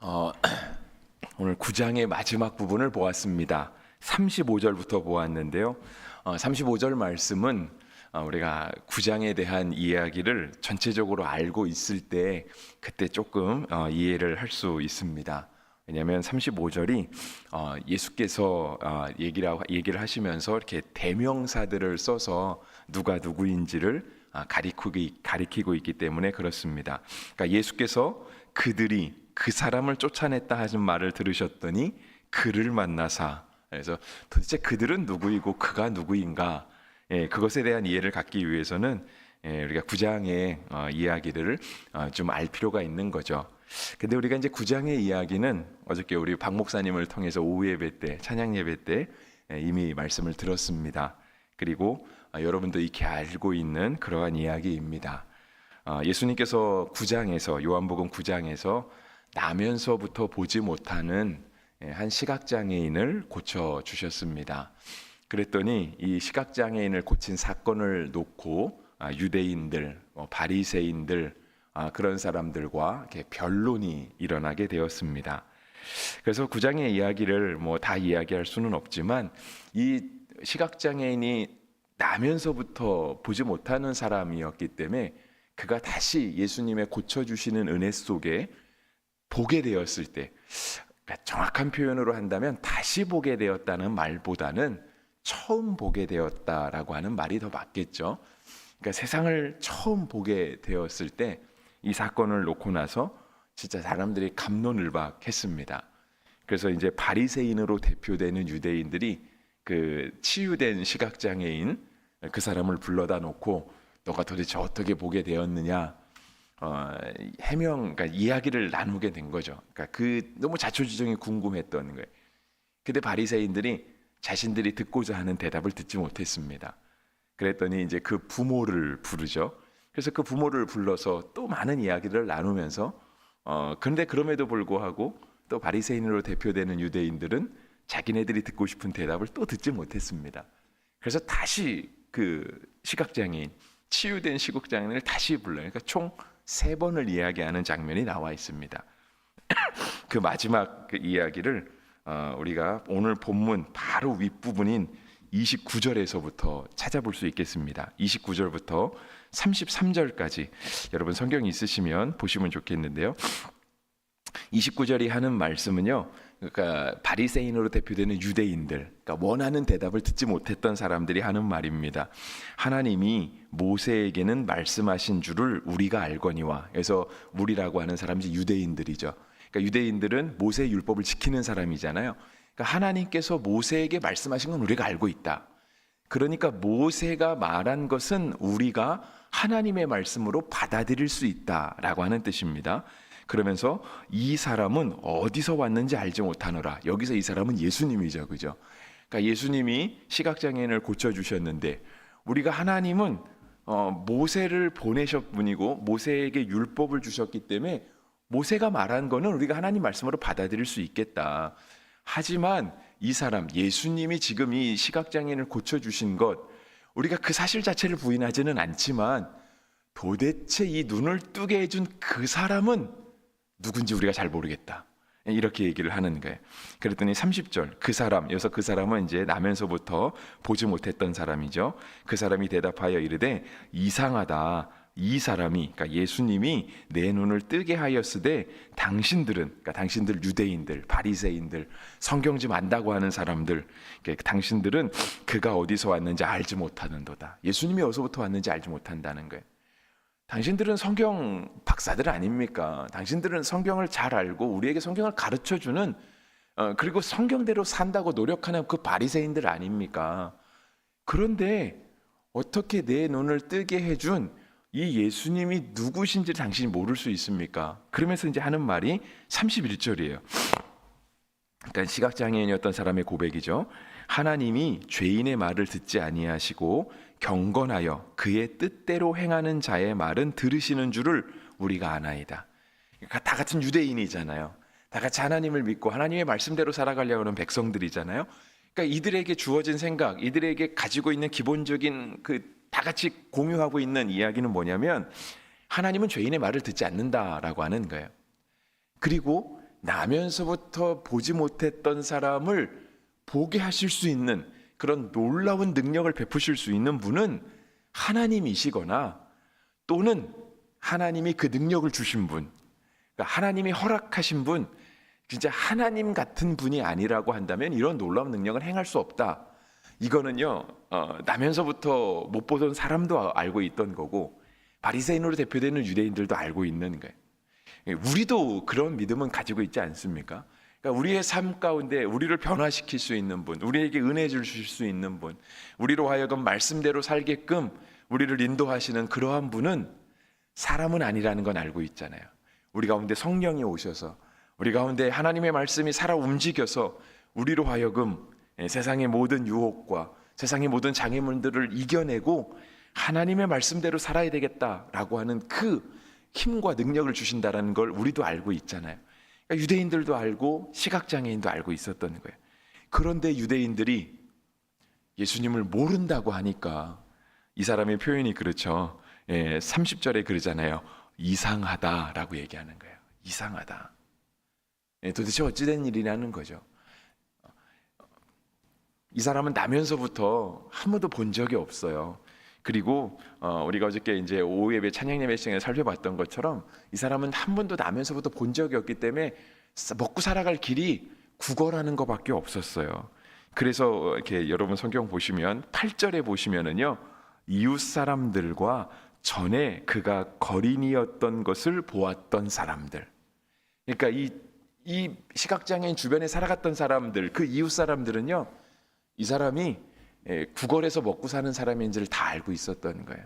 어, 오늘 9장의 마지막 부분을 보았습니다. 35절부터 보았는데요. 어, 35절 말씀은 어, 우리가 9장에 대한 이야기를 전체적으로 알고 있을 때 그때 조금 어, 이해를 할 수 있습니다. 왜냐하면 35절이 어, 예수께서 어, 하고- 얘기를 하시면서 이렇게 대명사들을 써서 누가 누구인지를 아, 가리키고 있기 때문에 그렇습니다. 그러니까 예수께서 그들이 그 사람을 쫓아냈다 하신 말을 들으셨더니 그를 만나사 그래서 도대체 그들은 누구이고 그가 누구인가 예, 그것에 대한 이해를 갖기 위해서는 예, 우리가 구장의 어, 이야기를 어, 좀알 필요가 있는 거죠. 근데 우리가 이제 구장의 이야기는 어저께 우리 박 목사님을 통해서 오후 예배 때 찬양 예배 때 예, 이미 말씀을 들었습니다. 그리고 어, 여러분도 익히 알고 있는 그러한 이야기입니다. 어, 예수님께서 9장에서 요한복음 9장에서 나면서부터 보지 못하는 예, 한 시각장애인을 고쳐 주셨습니다. 그랬더니 이 시각장애인을 고친 사건을 놓고 아, 유대인들, 어, 바리새인들 아, 그런 사람들과 변론이 일어나게 되었습니다. 그래서 구장의 이야기를 뭐 다 이야기할 수는 없지만 이 시각장애인이 나면서부터 보지 못하는 사람이었기 때문에 그가 다시 예수님의 고쳐주시는 은혜 속에 보게 되었을 때 그러니까 정확한 표현으로 한다면 다시 보게 되었다는 말보다는 처음 보게 되었다라고 하는 말이 더 맞겠죠. 그러니까 세상을 처음 보게 되었을 때 이 사건을 놓고 나서 진짜 사람들이 감론을박했습니다. 그래서 이제 바리새인으로 대표되는 유대인들이 그 치유된 시각 장애인 그 사람을 불러다 놓고 너가 도대체 어떻게 보게 되었느냐 어, 해명, 그러니까 이야기를 나누게 된 거죠. 그러니까 그 너무 자초지종이 궁금했던 거예요. 근데 바리새인들이 자신들이 듣고자 하는 대답을 듣지 못했습니다. 그랬더니 이제 그 부모를 부르죠. 그래서 그 부모를 불러서 또 많은 이야기를 나누면서 어 근데 그럼에도 불구하고 또 바리새인으로 대표되는 유대인들은 자기네들이 듣고 싶은 대답을 또 듣지 못했습니다. 그래서 다시 그 시각장애인 치유된 시각장애인을 다시 불러요. 그러니까 총 세 번을 이야기하는 장면이 나와 있습니다. 그 마지막 그 이야기를 어, 우리가 오늘 본문 바로 윗부분인 29절에서부터 찾아볼 수 있겠습니다. 29절부터 33절까지 여러분 성경 있으시면 보시면 좋겠는데요. 29절이 하는 말씀은요. 그러니까 바리새인으로 대표되는 유대인들, 그러니까 원하는 대답을 듣지 못했던 사람들이 하는 말입니다. 하나님이 모세에게는 말씀하신 줄을 우리가 알거니와. 그래서 우리라고 하는 사람이 유대인들이죠. 그러니까 유대인들은 모세 율법을 지키는 사람이잖아요. 그러니까 하나님께서 모세에게 말씀하신 건 우리가 알고 있다. 그러니까 모세가 말한 것은 우리가 하나님의 말씀으로 받아들일 수 있다라고 하는 뜻입니다. 그러면서 이 사람은 어디서 왔는지 알지 못하노라. 여기서 이 사람은 예수님이죠. 그죠? 그러니까 예수님이 시각장애인을 고쳐 주셨는데 우리가 하나님은 어, 모세를 보내셨 분이고 모세에게 율법을 주셨기 때문에 모세가 말한 거는 우리가 하나님 말씀으로 받아들일 수 있겠다. 하지만 이 사람 예수님이 지금 이 시각장애인을 고쳐 주신 것 우리가 그 사실 자체를 부인하지는 않지만 도대체 이 눈을 뜨게 해준 그 사람은 누군지 우리가 잘 모르겠다. 이렇게 얘기를 하는 거예요. 그랬더니 30절 그 사람 여기서 그 사람은 이제 나면서부터 보지 못했던 사람이죠. 그 사람이 대답하여 이르되 이상하다. 이 사람이 그러니까 예수님이 내 눈을 뜨게 하였으되 당신들은 그러니까 당신들 유대인들 바리새인들 성경 좀 안다고 하는 사람들 그러니까 당신들은 그가 어디서 왔는지 알지 못하는도다. 예수님이 어디서부터 왔는지 알지 못한다는 거예요. 당신들은 성경 박사들 아닙니까? 당신들은 성경을 잘 알고 우리에게 성경을 가르쳐 주는 어, 그리고 성경대로 산다고 노력하는 그 바리새인들 아닙니까? 그런데 어떻게 내 눈을 뜨게 해준 이 예수님이 누구신지 당신이 모를 수 있습니까? 그러면서 이제 하는 말이 31절이에요. 일단 시각장애인이었던 사람의 고백이죠. 하나님이 죄인의 말을 듣지 아니하시고 경건하여 그의 뜻대로 행하는 자의 말은 들으시는 줄을 우리가 아나이다. 그러니까 다 같은 유대인이잖아요. 다 같이 하나님을 믿고 하나님의 말씀대로 살아가려고 하는 백성들이잖아요. 그러니까 이들에게 주어진 생각, 이들에게 가지고 있는 기본적인 그 다 같이 공유하고 있는 이야기는 뭐냐면 하나님은 죄인의 말을 듣지 않는다라고 하는 거예요. 그리고 나면서부터 보지 못했던 사람을 보게 하실 수 있는 그런 놀라운 능력을 베푸실 수 있는 분은 하나님이시거나 또는 하나님이 그 능력을 주신 분, 그러니까 하나님이 허락하신 분, 진짜 하나님 같은 분이 아니라고 한다면 이런 놀라운 능력을 행할 수 없다. 이거는요 어, 나면서부터 못 보던 사람도 알고 있던 거고 바리새인으로 대표되는 유대인들도 알고 있는 거예요. 예, 우리도 그런 믿음은 가지고 있지 않습니까? 그러니까 우리의 삶 가운데 우리를 변화시킬 수 있는 분, 우리에게 은혜 주실 수 있는 분, 우리로 하여금 말씀대로 살게끔 우리를 인도하시는 그러한 분은 사람은 아니라는 건 알고 있잖아요. 우리 가운데 성령이 오셔서 우리 가운데 하나님의 말씀이 살아 움직여서 우리로 하여금 예, 세상의 모든 유혹과 세상의 모든 장애물들을 이겨내고 하나님의 말씀대로 살아야 되겠다라고 하는 그 힘과 능력을 주신다라는 걸 우리도 알고 있잖아요. 그러니까 유대인들도 알고 시각장애인도 알고 있었던 거예요. 그런데 유대인들이 예수님을 모른다고 하니까 이 사람의 표현이 그렇죠. 예, 30절에 그러잖아요. 이상하다라고 얘기하는 거예요. 이상하다. 예, 도대체 어찌된 일이라는 거죠. 이 사람은 나면서부터 한 번도 본 적이 없어요. 그리고 어, 우리가 어저께 이제 오후 예배 찬양 예배 시간에 살펴봤던 것처럼 이 사람은 한 번도 나면서부터 본 적이 없기 때문에 먹고 살아갈 길이 구걸하는 것밖에 없었어요. 그래서 이렇게 여러분 성경 보시면 8절에 보시면은요. 이웃 사람들과 전에 그가 거린이었던 것을 보았던 사람들. 그러니까 이, 이 시각장애인 주변에 살아갔던 사람들, 그 이웃 사람들은요, 이 사람이 예, 구걸해서 먹고 사는 사람인지를 다 알고 있었던 거예요.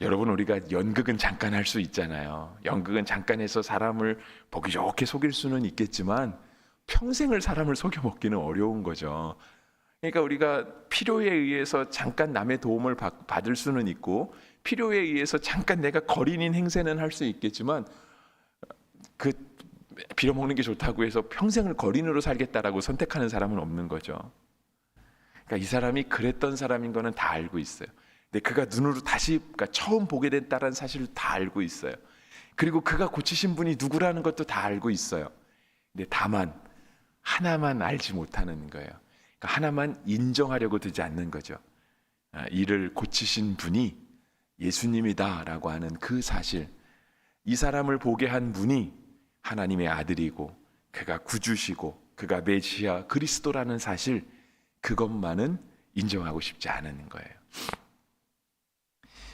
여러분 우리가 연극은 잠깐 할 수 있잖아요. 연극은 잠깐 해서 사람을 보기 좋게 속일 수는 있겠지만 평생을 사람을 속여 먹기는 어려운 거죠. 그러니까 우리가 필요에 의해서 잠깐 남의 도움을 받, 받을 수는 있고 필요에 의해서 잠깐 내가 거린인 행세는 할 수 있겠지만 그 빌어먹는 게 좋다고 해서 평생을 거린으로 살겠다라고 선택하는 사람은 없는 거죠. 그러니까 이 사람이 그랬던 사람인 거는 다 알고 있어요. 근데 그가 눈으로 다시 그러니까 처음 보게 됐다는 사실을 다 알고 있어요. 그리고 그가 고치신 분이 누구라는 것도 다 알고 있어요. 근데 다만 하나만 알지 못하는 거예요. 그러니까 하나만 인정하려고 들지 않는 거죠. 아, 이를 고치신 분이 예수님이다라고 하는 그 사실. 이 사람을 보게 한 분이 하나님의 아들이고 그가 구주시고 그가 메시아 그리스도라는 사실 그것만은 인정하고 싶지 않은 거예요.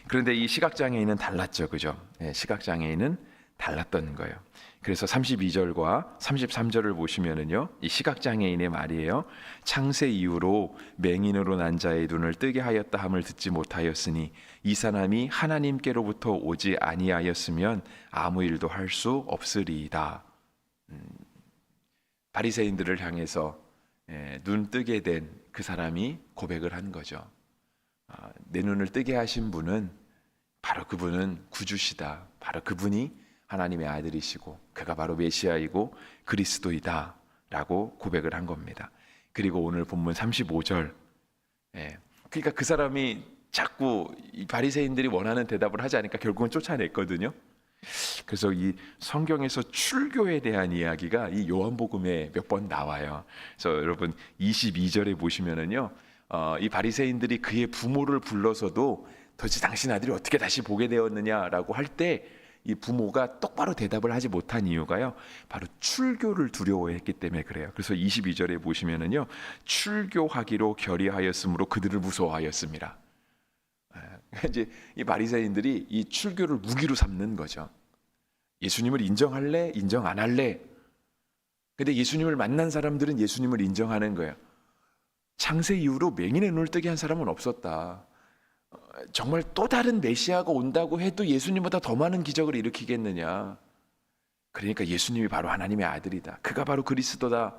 그런데 이 시각장애인은 달랐죠. 그죠? 네, 시각장애인은 달랐던 거예요. 그래서 32절과 33절을 보시면은요. 이 시각장애인의 말이에요. 창세 이후로 맹인으로 난 자의 눈을 뜨게 하였다 함을 듣지 못하였으니 이 사람이 하나님께로부터 오지 아니하였으면 아무 일도 할 수 없으리이다. 음, 바리새인들을 향해서 예, 눈 뜨게 된 그 사람이 고백을 한 거죠. 아, 내 눈을 뜨게 하신 분은 바로 그분은 구주시다. 바로 그분이 하나님의 아들이시고 그가 바로 메시아이고 그리스도이다라고 고백을 한 겁니다. 그리고 오늘 본문 35절. 예, 그러니까 그 사람이 자꾸 이 바리새인들이 원하는 대답을 하지 않으니까 결국은 쫓아냈거든요. 그래서 이 성경에서 출교에 대한 이야기가 이 요한복음에 몇 번 나와요. 그래서 여러분 22절에 보시면은요, 어, 이 바리새인들이 그의 부모를 불러서도 도대체 당신 아들이 어떻게 다시 보게 되었느냐라고 할 때 이 부모가 똑바로 대답을 하지 못한 이유가요. 바로 출교를 두려워했기 때문에 그래요. 그래서 22절에 보시면은요. 출교하기로 결의하였으므로 그들을 무서워하였습니다. 이제 이 바리새인들이 이 출교를 무기로 삼는 거죠. 예수님을 인정할래? 인정 안 할래? 근데 예수님을 만난 사람들은 예수님을 인정하는 거예요. 창세 이후로 맹인의 눈을 뜨게 한 사람은 없었다. 어, 정말 또 다른 메시아가 온다고 해도 예수님보다 더 많은 기적을 일으키겠느냐? 그러니까 예수님이 바로 하나님의 아들이다. 그가 바로 그리스도다.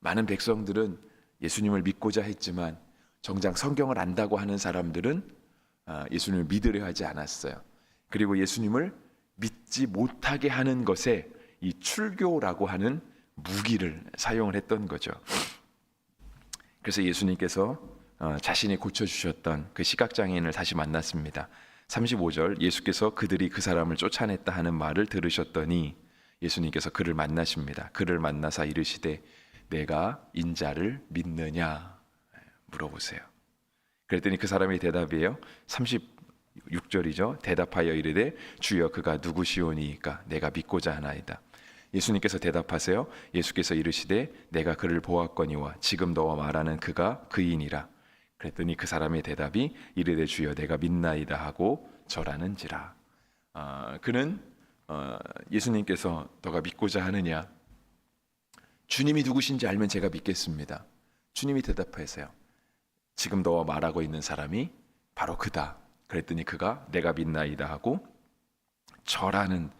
많은 백성들은 예수님을 믿고자 했지만 정작 성경을 안다고 하는 사람들은 아, 예수님을 믿으려 하지 않았어요. 그리고 예수님을 믿지 못하게 하는 것에 이 출교라고 하는 무기를 사용을 했던 거죠. 그래서 예수님께서 어, 자신이 고쳐주셨던 그 시각장애인을 다시 만났습니다. 35절 예수께서 그들이 그 사람을 쫓아냈다 하는 말을 들으셨더니 예수님께서 그를 만나십니다. 그를 만나사 이르시되 내가 인자를 믿느냐 물어보세요. 그랬더니 그 사람의 대답이에요. 36절이죠. 대답하여 이르되 주여 그가 누구시오니이까 내가 믿고자 하나이다. 예수님께서 대답하세요. 예수께서 이르시되 내가 그를 보았거니와 지금 너와 말하는 그가 그이니라. 그랬더니 그 사람의 대답이 이르되 주여 내가 믿나이다 하고 절하는지라. 아, 그는 어, 예수님께서 너가 믿고자 하느냐? 주님이 누구신지 알면 제가 믿겠습니다. 주님이 대답하세요. 지금 너와 말하고 있는 사람이 바로 그다. 그랬더니 그가 내가 믿나이다 하고 절하는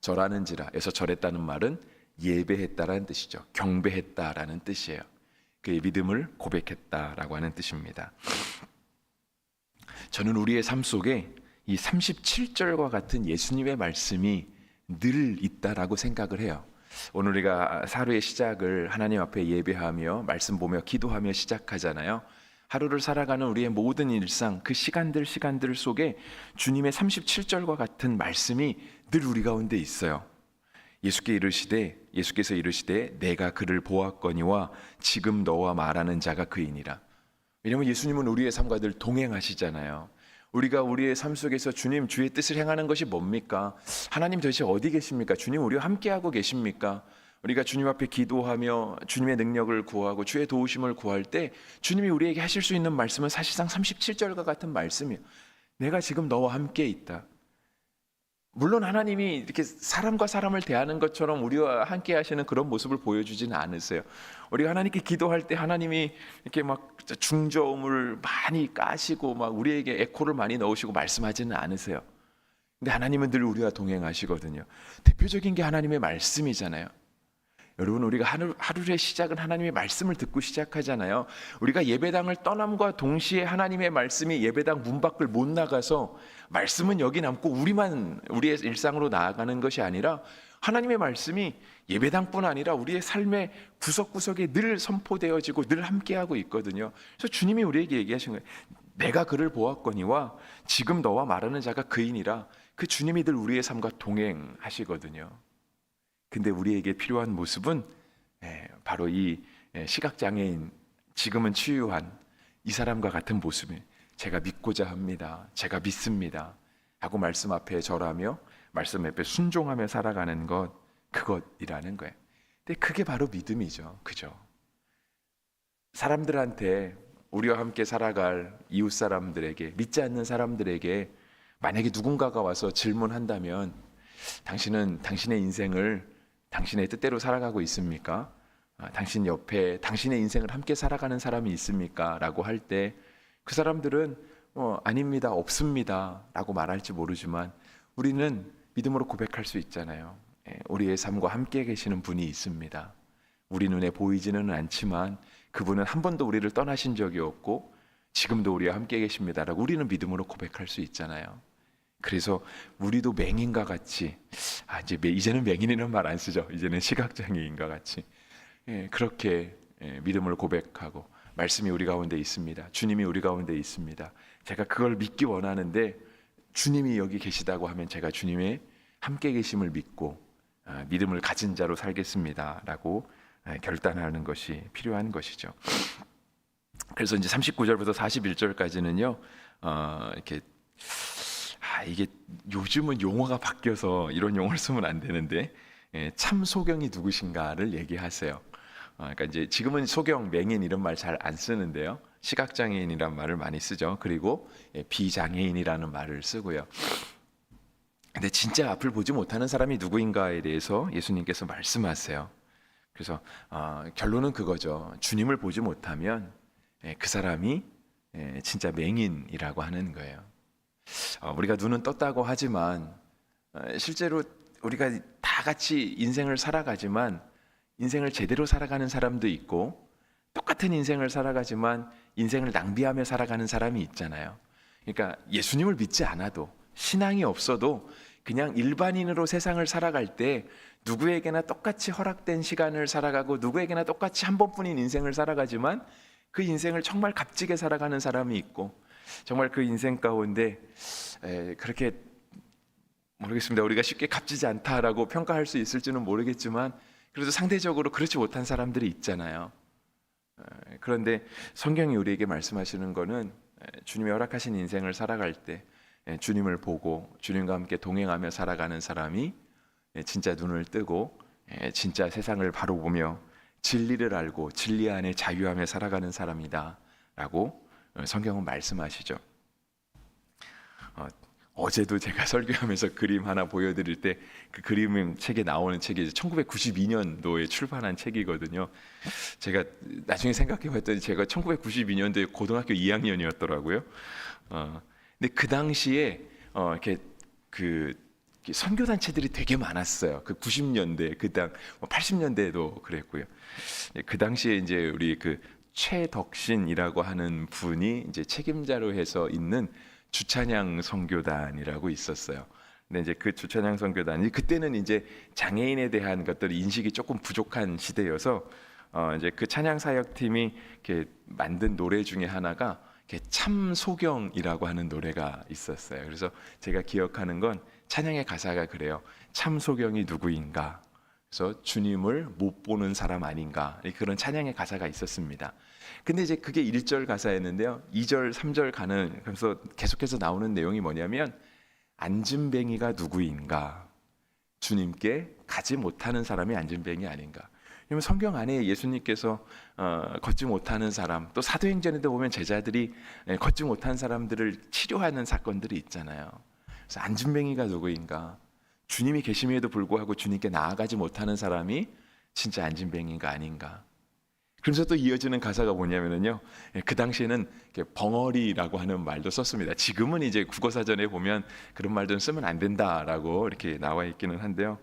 절하는지라에서 절했다는 말은 예배했다라는 뜻이죠. 경배했다라는 뜻이에요. 그의 믿음을 고백했다라고 하는 뜻입니다. 저는 우리의 삶 속에 이 37절과 같은 예수님의 말씀이 늘 있다라고 생각을 해요. 오늘 우리가 하루의 시작을 하나님 앞에 예배하며 말씀 보며 기도하며 시작하잖아요. 하루를 살아가는 우리의 모든 일상 그 시간들 시간들 속에 주님의 37절과 같은 말씀이 늘 우리 가운데 있어요. 예수께 이르시되 예수께서 이르시되 내가 그를 보았거니와 지금 너와 말하는 자가 그이니라. 왜냐하면 예수님은 우리의 삶과 늘 동행하시잖아요. 우리가 우리의 삶 속에서 주님 주의 뜻을 행하는 것이 뭡니까? 하나님 도대체 어디 계십니까? 주님 우리와 함께하고 계십니까? 우리가 주님 앞에 기도하며 주님의 능력을 구하고 주의 도우심을 구할 때 주님이 우리에게 하실 수 있는 말씀은 사실상 37절과 같은 말씀이에요. 내가 지금 너와 함께 있다. 물론 하나님이 이렇게 사람과 사람을 대하는 것처럼 우리와 함께 하시는 그런 모습을 보여주지는 않으세요. 우리가 하나님께 기도할 때 하나님이 이렇게 막 중저음을 많이 까시고 막 우리에게 에코를 많이 넣으시고 말씀하지는 않으세요. 근데 하나님은 늘 우리와 동행하시거든요. 대표적인 게 하나님의 말씀이잖아요. 여러분 우리가 하루, 하루의 시작은 하나님의 말씀을 듣고 시작하잖아요. 우리가 예배당을 떠남과 동시에 하나님의 말씀이 예배당 문 밖을 못 나가서 말씀은 여기 남고 우리만 우리의 일상으로 나아가는 것이 아니라 하나님의 말씀이 예배당뿐 아니라 우리의 삶의 구석구석에 늘 선포되어지고 늘 함께하고 있거든요. 그래서 주님이 우리에게 얘기하신 거예요. 내가 그를 보았거니와 지금 너와 말하는 자가 그이니라. 그 주님이 늘 우리의 삶과 동행하시거든요. 근데 우리에게 필요한 모습은 예, 바로 이 예, 시각장애인 지금은 치유한 이 사람과 같은 모습이 제가 믿고자 합니다. 제가 믿습니다. 하고 말씀 앞에 절하며 말씀 앞에 순종하며 살아가는 것 그것이라는 거예요. 근데 그게 바로 믿음이죠. 그죠? 사람들한테 우리와 함께 살아갈 이웃 사람들에게 믿지 않는 사람들에게 만약에 누군가가 와서 질문한다면 당신은 당신의 인생을 당신의 뜻대로 살아가고 있습니까? 아, 당신 옆에 당신의 인생을 함께 살아가는 사람이 있습니까? 라고 할 때 그 사람들은 어, 아닙니다, 없습니다 라고 말할지 모르지만 우리는 믿음으로 고백할 수 있잖아요. 예, 우리의 삶과 함께 계시는 분이 있습니다. 우리 눈에 보이지는 않지만 그분은 한 번도 우리를 떠나신 적이 없고 지금도 우리와 함께 계십니다라고 우리는 믿음으로 고백할 수 있잖아요. 그래서 우리도 맹인과 같이 아 이제 매- 이제는 맹인이라는 말 안 쓰죠. 이제는 시각장애인과 같이 예, 그렇게 예, 믿음을 고백하고 말씀이 우리 가운데 있습니다. 주님이 우리 가운데 있습니다. 제가 그걸 믿기 원하는데 주님이 여기 계시다고 하면 제가 주님의 함께 계심을 믿고 아, 믿음을 가진 자로 살겠습니다라고 아, 결단하는 것이 필요한 것이죠. 그래서 이제 39절부터 41절까지는요. 어, 이렇게 아, 이게 요즘은 용어가 바뀌어서 이런 용어를 쓰면 안 되는데 예, 참 소경이 누구신가를 얘기하세요. 어, 그러니까 이제 지금은 소경, 맹인 이런 말 잘 안 쓰는데요. 시각장애인이란 말을 많이 쓰죠. 그리고 예, 비장애인이라는 말을 쓰고요. 근데 진짜 앞을 보지 못하는 사람이 누구인가에 대해서 예수님께서 말씀하세요. 그래서 어, 결론은 그거죠. 주님을 보지 못하면 예, 그 사람이 예, 진짜 맹인이라고 하는 거예요. 어, 우리가 눈은 떴다고 하지만 어, 실제로 우리가 다 같이 인생을 살아가지만 인생을 제대로 살아가는 사람도 있고 똑같은 인생을 살아가지만 인생을 낭비하며 살아가는 사람이 있잖아요. 그러니까 예수님을 믿지 않아도 신앙이 없어도 그냥 일반인으로 세상을 살아갈 때 누구에게나 똑같이 허락된 시간을 살아가고 누구에게나 똑같이 한 번뿐인 인생을 살아가지만 그 인생을 정말 값지게 살아가는 사람이 있고 정말 그 인생 가운데 에, 그렇게 모르겠습니다. 우리가 쉽게 값지지 않다라고 평가할 수 있을지는 모르겠지만 그래도 상대적으로 그렇지 못한 사람들이 있잖아요. 에, 그런데 성경이 우리에게 말씀하시는 거는 에, 주님이 허락하신 인생을 살아갈 때 에, 주님을 보고 주님과 함께 동행하며 살아가는 사람이 에, 진짜 눈을 뜨고 에, 진짜 세상을 바로 보며 진리를 알고 진리 안에 자유하며 살아가는 사람이다라고 어, 성경은 말씀하시죠. 어, 어제도 제가 설교하면서 그림 하나 보여드릴 때 그 그림 책에 나오는 책이 1992년도에 출판한 책이거든요. 제가 나중에 생각해봤더니 제가 1992년도에 고등학교 2학년이었더라고요. 어, 근데 그 당시에 어, 이렇게 그 선교 단체들이 되게 많았어요. 그 90년대, 그당 80년대에도 그랬고요. 예, 그 당시에 이제 우리 그 최덕신이라고 하는 분이 이제 책임자로 해서 있는 주찬양 선교단이라고 있었어요. 근데 이제 그 주찬양 선교단이 그때는 이제 장애인에 대한 것들이 인식이 조금 부족한 시대여서 어 이제 그 찬양 사역팀이 이렇게 만든 노래 중에 하나가 이렇게 참 소경이라고 하는 노래가 있었어요. 그래서 제가 기억하는 건 찬양의 가사가 그래요. 참 소경이 누구인가? 그래서 주님을 못 보는 사람 아닌가? 그런 찬양의 가사가 있었습니다. 근데 이제 그게 1절 가사였는데요. 2절, 3절 가는 그래서 계속해서 나오는 내용이 뭐냐면 안진뱅이가 누구인가? 주님께 가지 못하는 사람이 안진뱅이 아닌가? 왜냐면 성경 안에 예수님께서 어, 걷지 못하는 사람, 또 사도행전에도 보면 제자들이 예, 걷지 못한 사람들을 치료하는 사건들이 있잖아요. 그래서 안진뱅이가 누구인가? 주님이 계심에도 불구하고 주님께 나아가지 못하는 사람이 진짜 안진뱅이가 아닌가? 그러면서 또 이어지는 가사가 뭐냐면은요. 예, 그 당시에는 벙어리라고 하는 말도 썼습니다. 지금은 이제 국어사전에 보면 그런 말들은 쓰면 안 된다라고 이렇게 나와 있기는 한데요.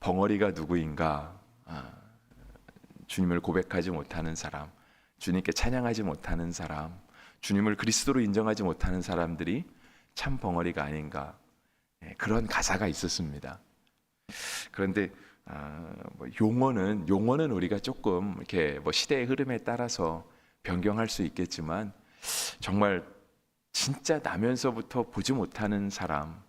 벙어리가 누구인가? 아, 주님을 고백하지 못하는 사람, 주님께 찬양하지 못하는 사람, 주님을 그리스도로 인정하지 못하는 사람들이 참 벙어리가 아닌가? 예, 그런 가사가 있었습니다. 그런데 아, 뭐 용어는 용어는 우리가 조금 이렇게 뭐 시대의 흐름에 따라서 변경할 수 있겠지만 정말 진짜 나면서부터 보지 못하는 사람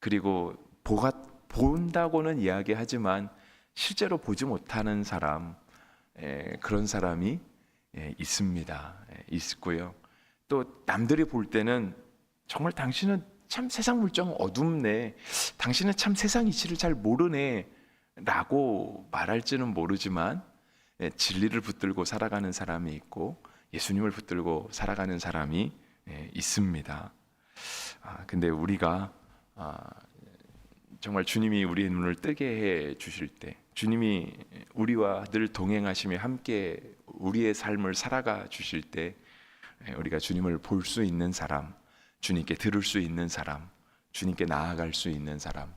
그리고 보가 본다고는 이야기하지만 실제로 보지 못하는 사람 에, 그런 사람이 예, 있습니다. 예, 있고요. 또 남들이 볼 때는 정말 당신은 참 세상 물정 어둡네. 당신은 참 세상 이치를 잘 모르네. 라고 말할지는 모르지만 예, 진리를 붙들고 살아가는 사람이 있고 예수님을 붙들고 살아가는 사람이 예, 있습니다. 아, 근데 우리가 아, 정말 주님이 우리의 눈을 뜨게 해 주실 때, 주님이 우리와 늘 동행하시며 함께 우리의 삶을 살아가 주실 때, 예, 우리가 주님을 볼 수 있는 사람, 주님께 들을 수 있는 사람, 주님께 나아갈 수 있는 사람,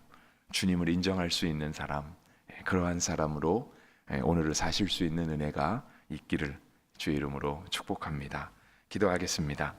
주님을 인정할 수 있는 사람, 예, 그러한 사람으로 예, 오늘을 사실 수 있는 은혜가 있기를 주의 이름으로 축복합니다. 기도하겠습니다.